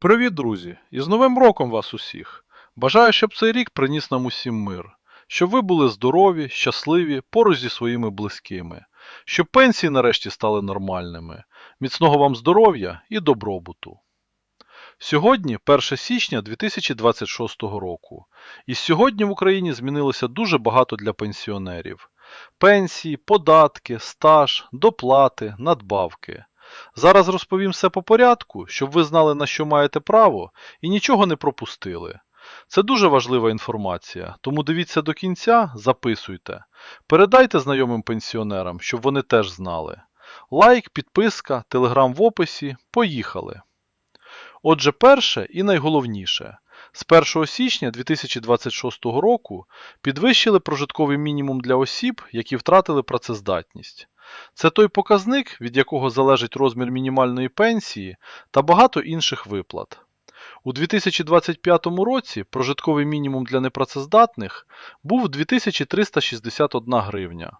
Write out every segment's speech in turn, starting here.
Привіт, друзі! І з Новим роком вас усіх! Бажаю, щоб цей рік приніс нам усім мир, щоб ви були здорові, щасливі, поруч зі своїми близькими, щоб пенсії нарешті стали нормальними, міцного вам здоров'я і добробуту. Сьогодні 1 січня 2026 року, і сьогодні в Україні змінилося дуже багато для пенсіонерів: пенсії, податки, стаж, доплати, надбавки. Зараз розповім все по порядку, щоб ви знали, на що маєте право, і нічого не пропустили. Це дуже важлива інформація, тому дивіться до кінця, записуйте. Передайте знайомим пенсіонерам, щоб вони теж знали. Лайк, підписка, телеграм в описі. Поїхали! Отже, перше і найголовніше. З 1 січня 2026 року підвищили прожитковий мінімум для осіб, які втратили працездатність. Це той показник, від якого залежить розмір мінімальної пенсії та багато інших виплат. У 2025 році прожитковий мінімум для непрацездатних був 2361 гривня.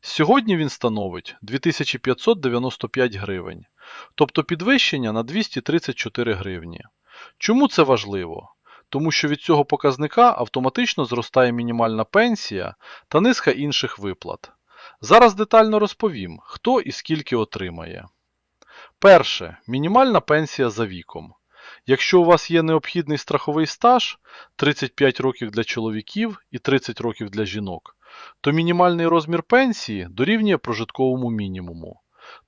Сьогодні він становить 2595 гривень, тобто підвищення на 234 гривні. Чому це важливо? Тому що від цього показника автоматично зростає мінімальна пенсія та низка інших виплат. Зараз детально розповім, хто і скільки отримає. Перше. Мінімальна пенсія за віком. Якщо у вас є необхідний страховий стаж 35 років для чоловіків і 30 років для жінок, то мінімальний розмір пенсії дорівнює прожитковому мінімуму.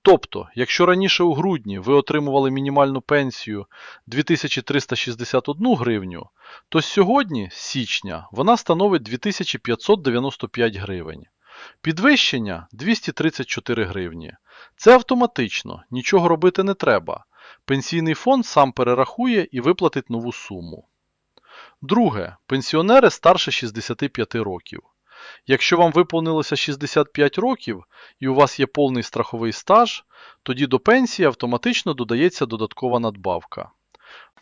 Тобто, якщо раніше у грудні ви отримували мінімальну пенсію 2361 гривню, то сьогодні, з січня, вона становить 2595 гривень. Підвищення 234 гривні. Це автоматично, нічого робити не треба. Пенсійний фонд сам перерахує і виплатить нову суму. Друге. Пенсіонери старше 65 років. Якщо вам виповнилося 65 років і у вас є повний страховий стаж, тоді до пенсії автоматично додається додаткова надбавка.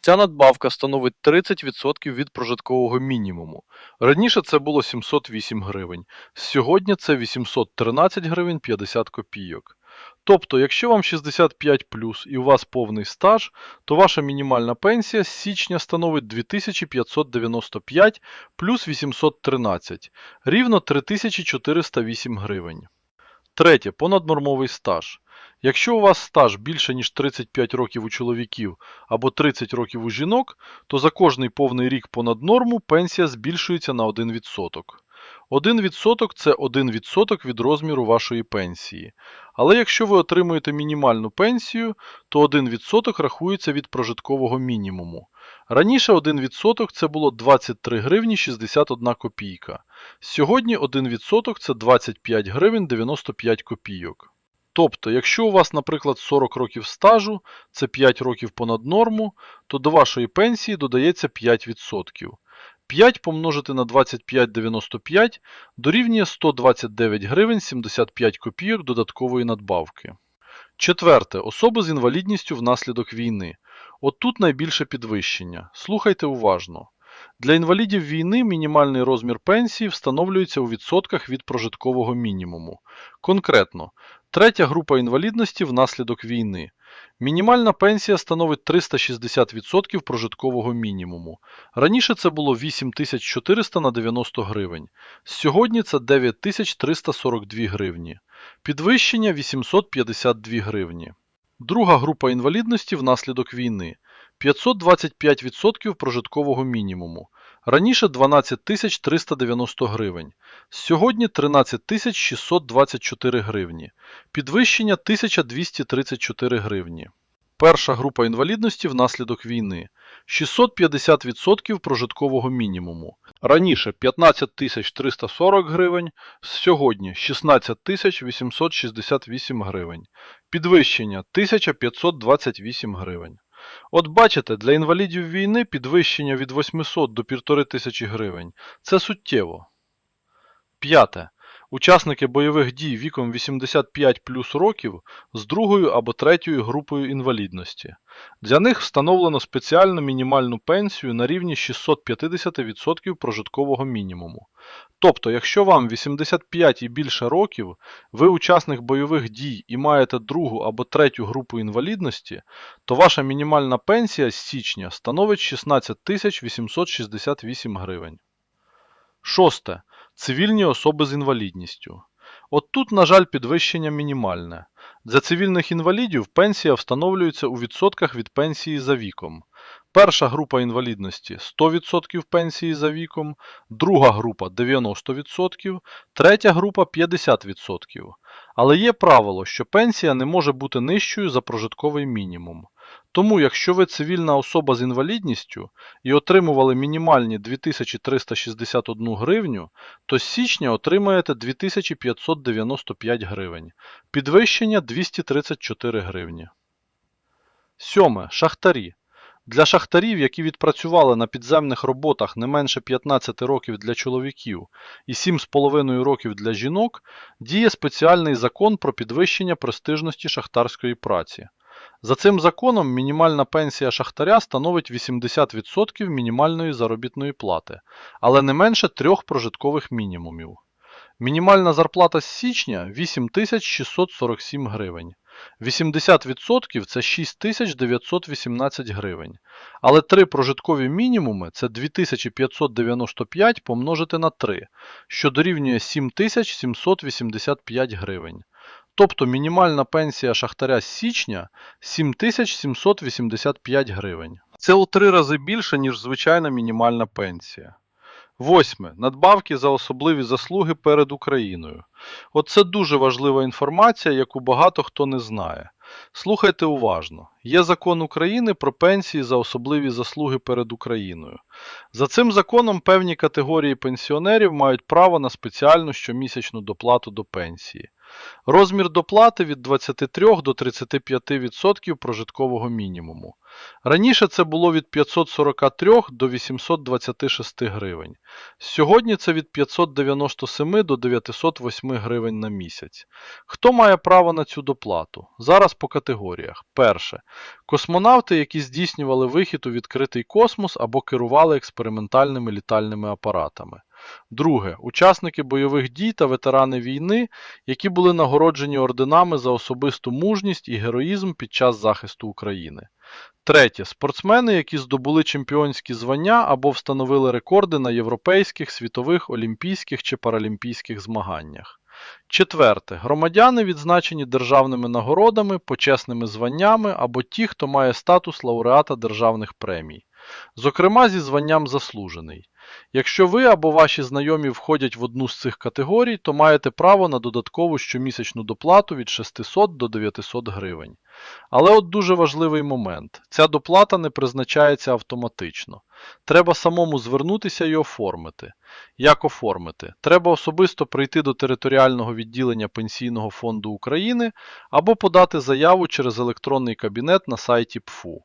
Ця надбавка становить 30% від прожиткового мінімуму. Раніше це було 708 гривень, сьогодні це 813 гривень 50 копійок. Тобто, якщо вам 65 і у вас повний стаж, то ваша мінімальна пенсія з січня становить 2595 плюс 813, рівно 3408 гривень. Третє. Понаднормовий стаж. Якщо у вас стаж більше ніж 35 років у чоловіків або 30 років у жінок, то за кожний повний рік понад норму пенсія збільшується на 1%. 1% це 1% від розміру вашої пенсії. Але якщо ви отримуєте мінімальну пенсію, то 1% рахується від прожиткового мінімуму. Раніше 1% це було 23 гривні 61 копійка. Сьогодні 1% це 25 гривень 95 копійок. Тобто, якщо у вас, наприклад, 40 років стажу, це 5 років понад норму, то до вашої пенсії додається 5%. 5 помножити на 25,95 дорівнює 129 гривень 75 копійок додаткової надбавки. Четверте. Особи з інвалідністю внаслідок війни. От тут найбільше підвищення. Слухайте уважно. Для інвалідів війни мінімальний розмір пенсії встановлюється у відсотках від прожиткового мінімуму. Конкретно, третя група інвалідності внаслідок війни. Мінімальна пенсія становить 360% прожиткового мінімуму. Раніше це було 8400 на 90 гривень. Сьогодні це 9342 гривні. Підвищення 852 гривні. Друга група інвалідності внаслідок війни. 525% прожиткового мінімуму. Раніше 12 390 гривень. Сьогодні 13 624 гривні. Підвищення 1234 гривні. Перша група інвалідності внаслідок війни. 650% прожиткового мінімуму. Раніше 15 340 гривень, сьогодні 16 868 гривень. Підвищення 1528 гривень. От бачите, для інвалідів війни підвищення від 800 до 1500 гривень. Це суттєво. П'яте. Учасники бойових дій віком 85 плюс років з другою або третьою групою інвалідності. Для них встановлено спеціальну мінімальну пенсію на рівні 650% прожиткового мінімуму. Тобто, якщо вам 85 і більше років, ви учасник бойових дій і маєте другу або третю групу інвалідності, то ваша мінімальна пенсія з січня становить 16 868 гривень. Шосте. Цивільні особи з інвалідністю. От тут, на жаль, підвищення мінімальне. Для цивільних інвалідів пенсія встановлюється у відсотках від пенсії за віком. Перша група інвалідності 100% пенсії за віком, друга група 90%, третя група 50%. Але є правило, що пенсія не може бути нижчою за прожитковий мінімум. Тому, якщо ви цивільна особа з інвалідністю і отримували мінімальні 2361 гривню, то з січня отримаєте 2595 гривень. Підвищення 234 гривні. Сьоме. Шахтарі. Для шахтарів, які відпрацювали на підземних роботах не менше 15 років для чоловіків і 7,5 років для жінок, діє спеціальний закон про підвищення престижності шахтарської праці. За цим законом мінімальна пенсія шахтаря становить 80% мінімальної заробітної плати, але не менше трьох прожиткових мінімумів. Мінімальна зарплата з січня 8647 гривень. 80% це 6918 гривень. Але три прожиткові мінімуми це 2595 помножити на 3, що дорівнює 7785 гривень. Тобто мінімальна пенсія шахтаря з січня 7785 гривень. Це у три рази більше, ніж звичайна мінімальна пенсія. Восьме. Надбавки за особливі заслуги перед Україною. Оце дуже важлива інформація, яку багато хто не знає. Слухайте уважно. Є закон України про пенсії за особливі заслуги перед Україною. За цим законом певні категорії пенсіонерів мають право на спеціальну щомісячну доплату до пенсії. Розмір доплати від 23 до 35% прожиткового мінімуму. Раніше це було від 543 до 826 гривень. Сьогодні це від 597 до 908 гривень на місяць. Хто має право на цю доплату? Зараз по категоріях. Перше. Космонавти, які здійснювали вихід у відкритий космос або керували експериментальними літальними апаратами. Друге. Учасники бойових дій та ветерани війни, які були нагороджені орденами за особисту мужність і героїзм під час захисту України. Третє. Спортсмени, які здобули чемпіонські звання або встановили рекорди на європейських, світових, олімпійських чи паралімпійських змаганнях. Четверте. Громадяни, відзначені державними нагородами, почесними званнями або ті, хто має статус лауреата державних премій. Зокрема, зі званням заслужений. Якщо ви або ваші знайомі входять в одну з цих категорій, то маєте право на додаткову щомісячну доплату від 600 до 900 гривень. Але от дуже важливий момент: ця доплата не призначається автоматично. Треба самому звернутися і оформити. Як оформити? Треба особисто прийти до територіального відділення Пенсійного фонду України або подати заяву через електронний кабінет на сайті ПФУ.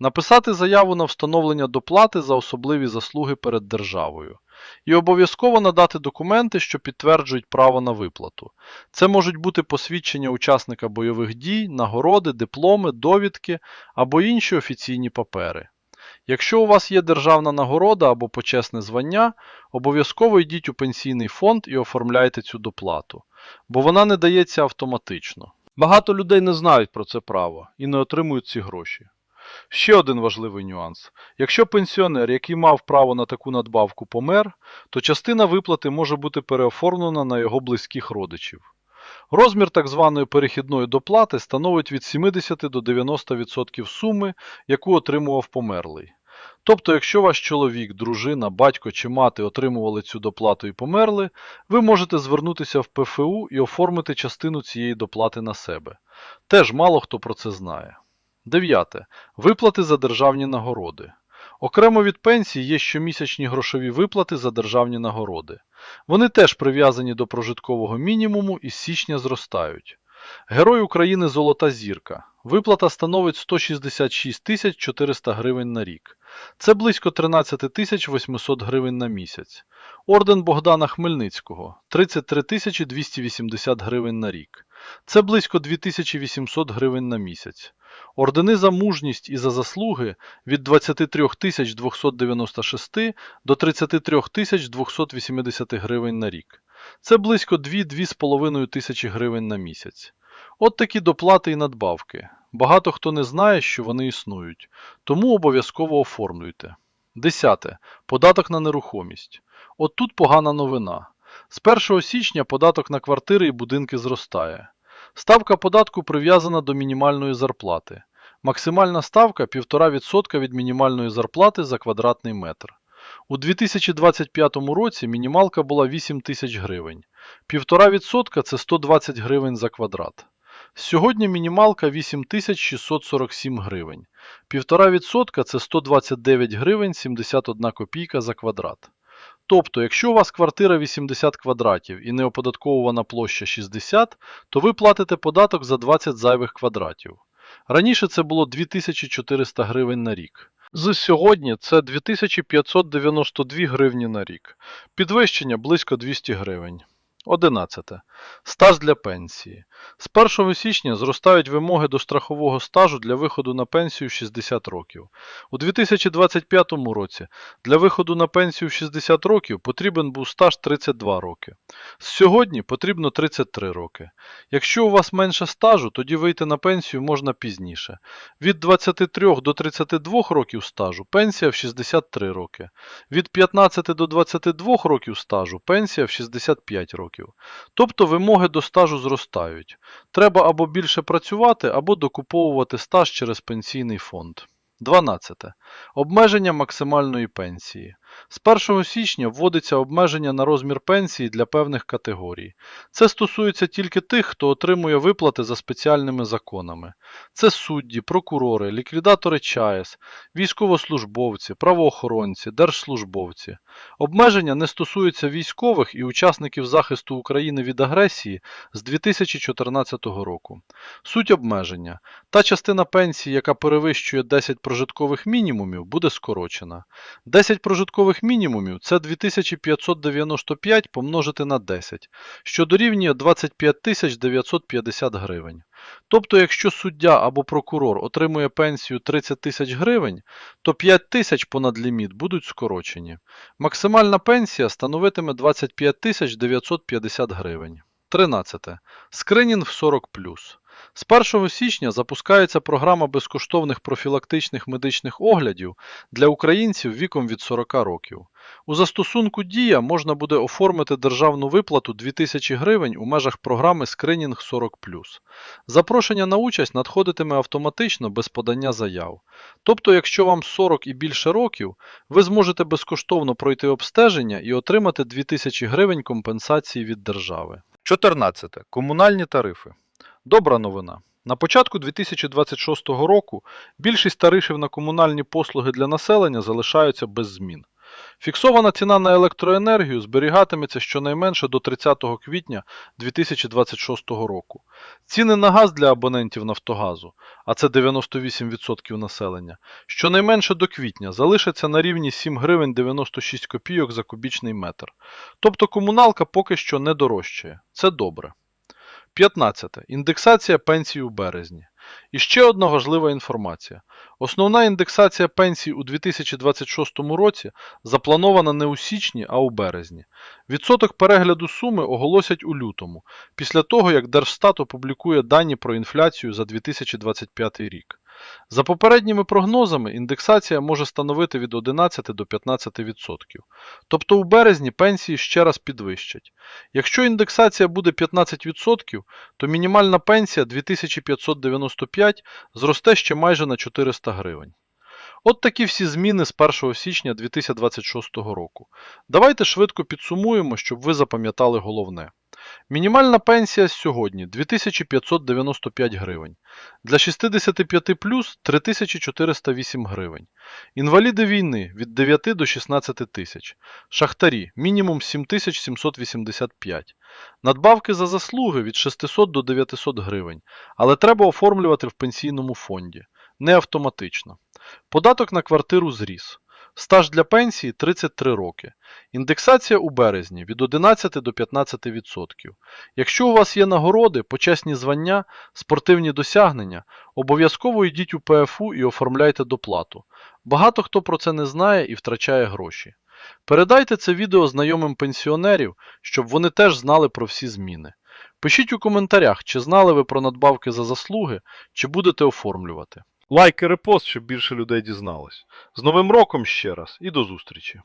Написати заяву на встановлення доплати за особливі заслуги перед державою. І обов'язково надати документи, що підтверджують право на виплату. Це можуть бути посвідчення учасника бойових дій, нагороди, дипломи, довідки або інші офіційні папери. Якщо у вас є державна нагорода або почесне звання, обов'язково йдіть у пенсійний фонд і оформляйте цю доплату, бо вона не дається автоматично. Багато людей не знають про це право і не отримують ці гроші. Ще один важливий нюанс. Якщо пенсіонер, який мав право на таку надбавку, помер, то частина виплати може бути переоформлена на його близьких родичів. Розмір так званої перехідної доплати становить від 70 до 90% суми, яку отримував померлий. Тобто, якщо ваш чоловік, дружина, батько чи мати отримували цю доплату і померли, ви можете звернутися в ПФУ і оформити частину цієї доплати на себе. Теж мало хто про це знає. Дев'яте. Виплати за державні нагороди. Окремо від пенсії є щомісячні грошові виплати за державні нагороди. Вони теж прив'язані до прожиткового мінімуму і з січня зростають. Герой України Золота зірка. Виплата становить 166 тисяч 400 гривень на рік. Це близько 13 тисяч 800 гривень на місяць. Орден Богдана Хмельницького 33 тисячі 280 гривень на рік. Це близько 2800 гривень на місяць. Ордени за мужність і за заслуги від 23 тисяч 296 до 33 тисяч 280 гривень на рік. Це близько 2-2,5 тисячі гривень на місяць. От такі доплати і надбавки. Багато хто не знає, що вони існують, тому обов'язково оформлюйте. Десяте. Податок на нерухомість. От тут погана новина. З 1 січня податок на квартири і будинки зростає. Ставка податку прив'язана до мінімальної зарплати. Максимальна ставка 1,5% від мінімальної зарплати за квадратний метр. У 2025 році мінімалка була 8 тисяч гривень. 1,5% це 120 гривень за квадрат. Сьогодні мінімалка 8647 гривень. 1,5% це 129 гривень 71 копійка за квадрат. Тобто, якщо у вас квартира 80 квадратів і неоподатковувана площа 60, то ви платите податок за 20 зайвих квадратів. Раніше це було 2400 гривень на рік. З сьогодні це 2592 гривні на рік. Підвищення близько 200 гривень. 11. Стаж для пенсії. З 1 січня зростають вимоги до страхового стажу для виходу на пенсію в 60 років. У 2025 році для виходу на пенсію в 60 років потрібен був стаж 32 роки. Сьогодні потрібно 33 роки. Якщо у вас менше стажу, тоді вийти на пенсію можна пізніше. Від 23 до 32 років стажу пенсія в 63 роки. Від 15 до 22 років стажу пенсія в 65 років. Тобто вимоги до стажу зростають. Треба або більше працювати, або докуповувати стаж через пенсійний фонд. 12. Обмеження максимальної пенсії. З 1 січня вводиться обмеження на розмір пенсії для певних категорій. Це стосується тільки тих, хто отримує виплати за спеціальними законами. Це судді, прокурори, ліквідатори ЧАЕС, військовослужбовці, правоохоронці, держслужбовці. Обмеження не стосуються військових і учасників захисту України від агресії з 2014 року. Суть обмеження. Та частина пенсії, яка перевищує 10 прожиткових мінімумів, буде скорочена. 10 прожиткових мінімумів це 2595 помножити на 10, що дорівнює 25 950 гривень. Тобто, якщо суддя або прокурор отримує пенсію 30 тисяч гривень, то 5 тисяч понад ліміт будуть скорочені. Максимальна пенсія становитиме 25 950 гривень. 13. Скринінг 40+. З 1 січня запускається програма безкоштовних профілактичних медичних оглядів для українців віком від 40 років. У застосунку Дія можна буде оформити державну виплату 2000 гривень у межах програми Скринінг 40+. Запрошення на участь надходитиме автоматично без подання заяв. Тобто, якщо вам 40 і більше років, ви зможете безкоштовно пройти обстеження і отримати 2000 гривень компенсації від держави. 14. Комунальні тарифи. Добра новина. На початку 2026 року більшість тарифів на комунальні послуги для населення залишаються без змін. Фіксована ціна на електроенергію зберігатиметься щонайменше до 30 квітня 2026 року. Ціни на газ для абонентів Нафтогазу, а це 98% населення, щонайменше до квітня залишаться на рівні 7 гривень 96 копійок за кубічний метр. Тобто комуналка поки що не дорожчає. Це добре. 15. Індексація пенсій у березні. І ще одна важлива інформація. Основна індексація пенсій у 2026 році запланована не у січні, а у березні. Відсоток перегляду суми оголосять у лютому, після того, як Держстат опублікує дані про інфляцію за 2025 рік. За попередніми прогнозами, індексація може становити від 11 до 15%. Тобто у березні пенсії ще раз підвищать. Якщо індексація буде 15%, то мінімальна пенсія 2595 зросте ще майже на 400 гривень. От такі всі зміни з 1 січня 2026 року. Давайте швидко підсумуємо, щоб ви запам'ятали головне. Мінімальна пенсія сьогодні 2595 гривень. Для 65 плюс 3408 гривень. Інваліди війни від 9 до 16 тисяч. Шахтарі мінімум 7785. Надбавки за заслуги від 600 до 900 гривень, але треба оформлювати в пенсійному фонді. Не автоматично. Податок на квартиру зріс. Стаж для пенсії 33 роки. Індексація у березні від 11 до 15%. Якщо у вас є нагороди, почесні звання, спортивні досягнення, обов'язково йдіть у ПФУ і оформляйте доплату. Багато хто про це не знає і втрачає гроші. Передайте це відео знайомим пенсіонерів, щоб вони теж знали про всі зміни. Пишіть у коментарях, чи знали ви про надбавки за заслуги, чи будете оформлювати. Лайк і репост, щоб більше людей дізналось. З Новим роком ще раз і до зустрічі!